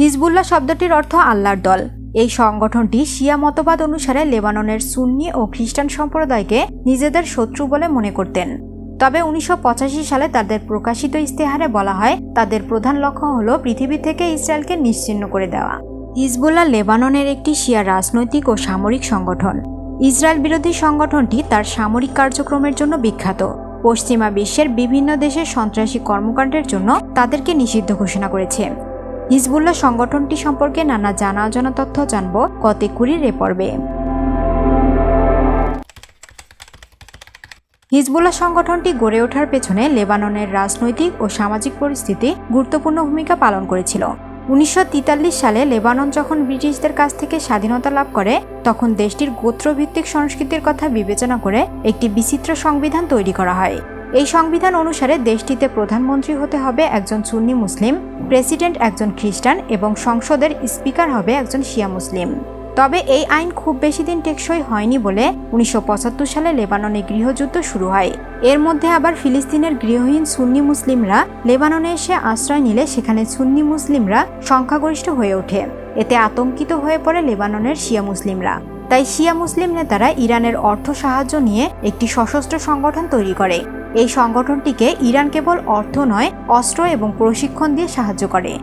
Hezbollah শব্দটির অর্থ আল্লাহর দল। এই সংগঠনটি শিয়া মতবাদ অনুসারে লেবাননের সুন্নি ও খ্রিস্টান সম্প্রদায়কে নিজেদের শত্রু বলে মনে করতেন। তবে উনিশশো পঁচাশি সালে তাদের প্রকাশিত ইস্তেহারে বলা হয়, তাদের প্রধান লক্ষ্য হল পৃথিবী থেকে ইসরায়েলকে নিশ্চিহ্ন করে দেওয়া। হিজবুল্লাহ লেবাননের একটি শিয়া রাজনৈতিক ও সামরিক সংগঠন। ইসরায়েল বিরোধী সংগঠনটি তার সামরিক কার্যক্রমের জন্য বিখ্যাত। পশ্চিমা বিশ্বের বিভিন্ন দেশের সন্ত্রাসী কর্মকাণ্ডের জন্য তাদেরকে নিষিদ্ধ ঘোষণা করেছে। হিজবুল্লাহ সংগঠনটি সম্পর্কে নানা জানা অজানা তথ্য জানব কতে কুড়ির এ পর্বে। হিজবুল্লাহ সংগঠনটি গড়ে ওঠার পেছনে লেবাননের রাজনৈতিক ও সামাজিক পরিস্থিতি গুরুত্বপূর্ণ ভূমিকা পালন করেছিল। উনিশশো তেতাল্লিশ সালে লেবানন যখন ব্রিটিশদের কাছ থেকে স্বাধীনতা লাভ করে, তখন দেশটির গোত্রভিত্তিক সংস্কৃতির কথা বিবেচনা করে একটি বিচিত্র সংবিধান তৈরি করা হয়। এই সংবিধান অনুসারে দেশটিতে প্রধানমন্ত্রী হতে হবে একজন সুন্নি মুসলিম, প্রেসিডেন্ট একজন খ্রিস্টান এবং সংসদের স্পিকার হবে একজন শিয়া মুসলিম। তবে এই আইন খুব বেশি দিন টেকসই হয়নি বলে উনিশশো পঁচাত্তর সালে লেবাননে গৃহযুদ্ধ শুরু হয়। এর মধ্যে আবার ফিলিস্তিনের গৃহহীন সুন্নি মুসলিমরা লেবাননে এসে আশ্রয় নিলে সেখানে সুন্নি মুসলিমরা সংখ্যাগরিষ্ঠ হয়ে ওঠে। এতে আতঙ্কিত হয়ে পড়ে লেবাননের শিয়া মুসলিমরা। তাই শিয়া মুসলিম নেতারা ইরানের অর্থ সাহায্য নিয়ে একটি সশস্ত্র সংগঠন তৈরি করে। এই সংগঠনটিকে ইরান কেবল অর্থ নয়, অস্ত্র এবং প্রশিক্ষণ দিয়ে সাহায্য করে।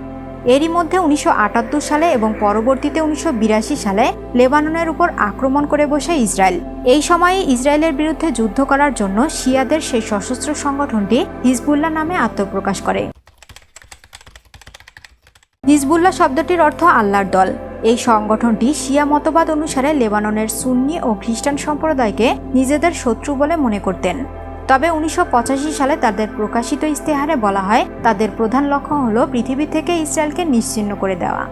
এরই মধ্যে উনিশশো আটাত্তর সালে এবং পরবর্তীতে উনিশশো বিরাশি সালে লেবাননের উপর আক্রমণ করে বসে ইসরায়েল। এই সময়ে ইসরায়েলের বিরুদ্ধে যুদ্ধ করার জন্য শিয়াদের সেই সশস্ত্র সংগঠনটি হিজবুল্লাহ নামে আত্মপ্রকাশ করে। হিজবুল্লাহ শব্দটির অর্থ আল্লাহর দল। এই সংগঠনটি শিয়া মতবাদ অনুসারে লেবাননের সুন্নি ও খ্রিস্টান সম্প্রদায়কে নিজেদের শত্রু বলে মনে করতেন। তবে উনিশশো পঁচাশি সালে তাদের প্রকাশিত ইস্তেহারে বলা হয়, তাদের প্রধান লক্ষ্য হল পৃথিবী থেকে ইসরায়েলকে নিশ্চিহ্ন করে দেওয়া।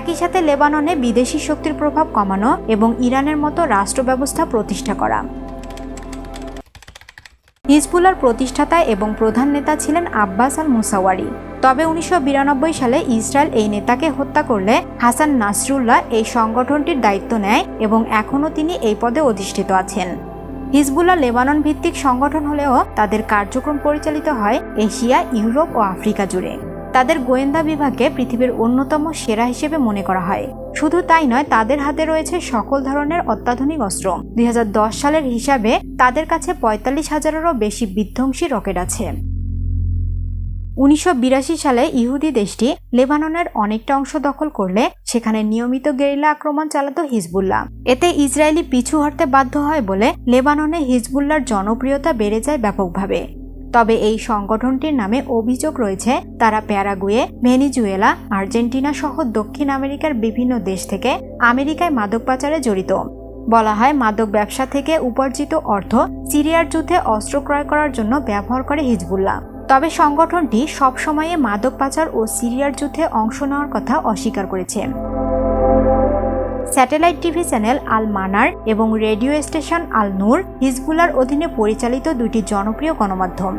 একই সাথে লেবাননে বিদেশি শক্তির প্রভাব কমানো এবং ইরানের মতো রাষ্ট্র ব্যবস্থা প্রতিষ্ঠা করা। হিজবুলার প্রতিষ্ঠাতা এবং প্রধান নেতা ছিলেন আব্বাস আল মুসাওয়ারি তবে উনিশশো বিরানব্বই সালে ইসরায়েল এই নেতাকে হত্যা করলে হাসান নাসরুল্লাহ এই সংগঠনটির দায়িত্ব নেয় এবং এখনও তিনি এই পদে অধিষ্ঠিত আছেন। হিজবুল্লাহ লেবানন ভিত্তিক সংগঠন হলেও তাদের কার্যক্রম পরিচালিত হয় এশিয়া, ইউরোপ ও আফ্রিকা জুড়ে। তাদের গোয়েন্দা বিভাগকে পৃথিবীর অন্যতম সেরা হিসেবে মনে করা হয়। শুধু তাই নয়, তাদের হাতে রয়েছে সকল ধরনের অত্যাধুনিক অস্ত্র। দুই হাজার দশ সালের হিসাবে তাদের কাছে পঁয়তাল্লিশ হাজারেরও বেশি বিধ্বংসী রকেট আছে। উনিশশো বিরাশি সালে ইহুদি দেশটি লেবাননের অনেকটা অংশ দখল করলে সেখানে নিয়মিত গেরিলা আক্রমণ চালাত হিজবুল্লাহ। এতে ইসরায়েলি পিছু হটতে বাধ্য হয় বলে লেবাননে হিজবুল্লার জনপ্রিয়তা বেড়ে যায় ব্যাপকভাবে। তবে এই সংগঠনটির নামে অভিযোগ রয়েছে, তারা প্যারাগুয়ে, ভেনিজুয়েলা, আর্জেন্টিনা সহ দক্ষিণ আমেরিকার বিভিন্ন দেশ থেকে আমেরিকায় মাদক পাচারে জড়িত। বলা হয়, মাদক ব্যবসা থেকে উপার্জিত অর্থ সিরিয়ার যুদ্ধে অস্ত্র ক্রয় করার জন্য ব্যবহার করে হিজবুল্লাহ। তবে সংগঠনটি সবসময়ে মাদক পাচার ও সিরিয়ার যুদ্ধে অংশ নেওয়ার কথা অস্বীকার করেছে। স্যাটেলাইট টিভি চ্যানেল আল মানার এবং রেডিও স্টেশন আল নূর হিজবুলার অধীনে পরিচালিত দুটি জনপ্রিয় গণমাধ্যম।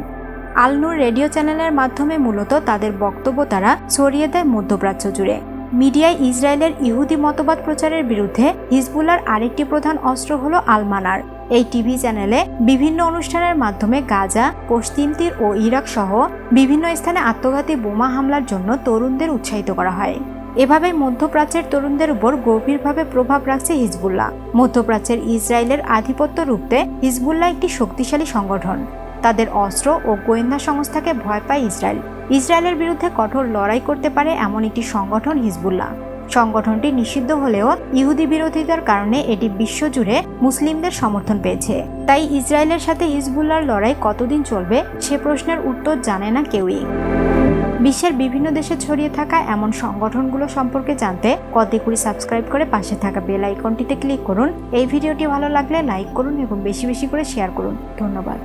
আলনুর রেডিও চ্যানেলের মাধ্যমে মূলত তাদের বক্তব্য তারা ছড়িয়ে দেয় মধ্যপ্রাচ্য জুড়ে। মিডিয়ায় ইসরায়েলের ইহুদি মতবাদ প্রচারের বিরুদ্ধে হিজবুলার আরেকটি প্রধান অস্ত্র হল আলমানার। এই টিভি চ্যানেলে বিভিন্ন অনুষ্ঠানের মাধ্যমে গাজা, পশ্চিম তীর ও ইরাক সহ বিভিন্ন স্থানে আত্মঘাতী বোমা হামলার জন্য তরুণদের উৎসাহিত করা হয়। এভাবে মধ্যপ্রাচ্যের তরুণদের উপর গভীরভাবে প্রভাব রাখছে হিজবুল্লাহ। মধ্যপ্রাচ্যের ইসরায়েলের আধিপত্য রুখতে হিজবুল্লাহ একটি শক্তিশালী সংগঠন। তাদের অস্ত্র ও গোয়েন্দা সংস্থাকে ভয় পায় ইসরায়েল। ইসরায়েলের বিরুদ্ধে কঠোর লড়াই করতে পারে এমন একটি সংগঠন হিজবুল্লাহ। সংগঠনটি নিষিদ্ধ হলেও ইহুদি বিরোধিতার কারণে এটি বিশ্বজুড়ে মুসলিমদের সমর্থন পেয়েছে। তাই ইসরায়েলের সাথে হিজবুল্লার লড়াই কতদিন চলবে, সে প্রশ্নের উত্তর জানে না কেউই। বিশ্বের বিভিন্ন দেশে ছড়িয়ে থাকা এমন সংগঠনগুলো সম্পর্কে জানতে কদিকুড়ি সাবস্ক্রাইব করে পাশে থাকা বেল আইকনটিতে ক্লিক করুন। এই ভিডিওটি ভালো লাগলে লাইক করুন এবং বেশি বেশি করে শেয়ার করুন। ধন্যবাদ।